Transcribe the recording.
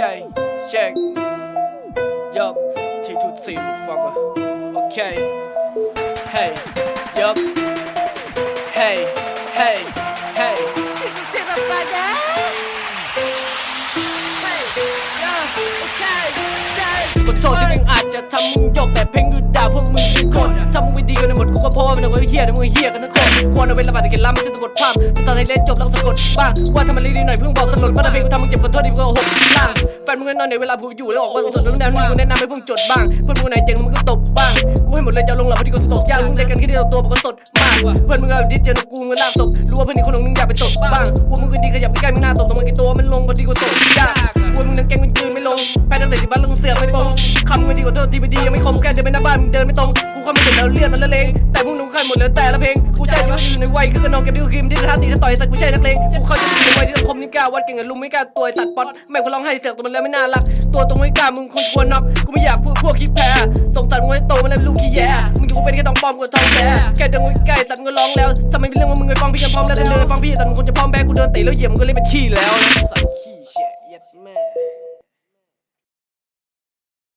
Okay, check. Yup, T2T, motherfucker. Okay. Hey, yup. Hey, hey, hey. ขอโทษที่มึงอาจจะทำมึงยกแต่เพลงดูด่าพวกมึงเป็นคนทำมึงไม่ดีกันในหมดกูก็เพราะว่ามันเอาไว้เฮียแต่มึงเฮียกันทั้งคนควรเอาเวลาบาดเก็บล้ำไม่ใช่ตะบทความมึงตอนให้เล่นจบแล้วสะกดบ้างว่าทำมันรีๆหน่อยเพิ่งบอกสนุกว่าถ้าเพลงกูทำมึงเจ็บขอโทษที่มึงเอาหกล่างแฟนมึงนอนในเวลากูอยู่แล้วออกมาสดๆแนวนี้กูแนะนำให้พิ่งจดบ้างเพื่อนมึงไหนเจ๋งมึงก็ตบบ้างกูให้หมดเลยจะลงหลับพอดีกูตกยากมึงใจกันแค่เดียวตัวมันก็สดมากเพื่อนมึงเอาดิสเจอหนูกูมึงลากศพรู้ว่าเพื่อนอีกคนนึงอยากไปตบบ้างกูมึงก็ดีขยับใกล้ๆมึงหน้าตบตรงมันกี่ตัวมันลงพอดีกูตกยากกูมึงนั่งแกงมึงยืนไม่ลงแพ้ตั้งแต่ที่บ้านลงเสือไม่ปงคำมึงดีกว่าโทษทีไม่ดียังไม่คมแค่จะเป็นหน้าบ้านมึงเดินไม่ตรงกูเข้าไม่ถึงแล้วเลือดมันละเลงแต่พวกหนูใครหมดแล้วแต่ละเพลงกูใจอยู่ในวัยคือกระนองแกบิ้วคิมที่ท้าตีท้าต่อยสัตว์กูใช่นักเลงกูเข้าใจในวัยที่ ไม่กล้าวัดเก่งกับลุงไม่กล้าตัวไอสัตว์ป๊อตแม่คกูร้องไห้เสือกตัวมันแล้วไม่น่ารัก ตัวตรงไม่กล้ามึงคงกลัวน็อกกูไม่อยากพูดพวกคิดแพ้สงสารมึงให้โตมันแล้วลูกขี้แย่มึงอยู่กูเป็นแค่ต้องปลอมกูทองแย่แกเดินกกลสัตว์มึงร้องแล้วทำไมเป็นเรื่องว่ามึงเคยฟังพี่กันพร้อมแล้วเดินฟังพี่สัตว์มึงคงจะพร้อมแพ้กูเดินเตะแล้วเหยียบมึงก็เลยเป็นขี้แล้วสัตว์ขี้แย่ยัดแม่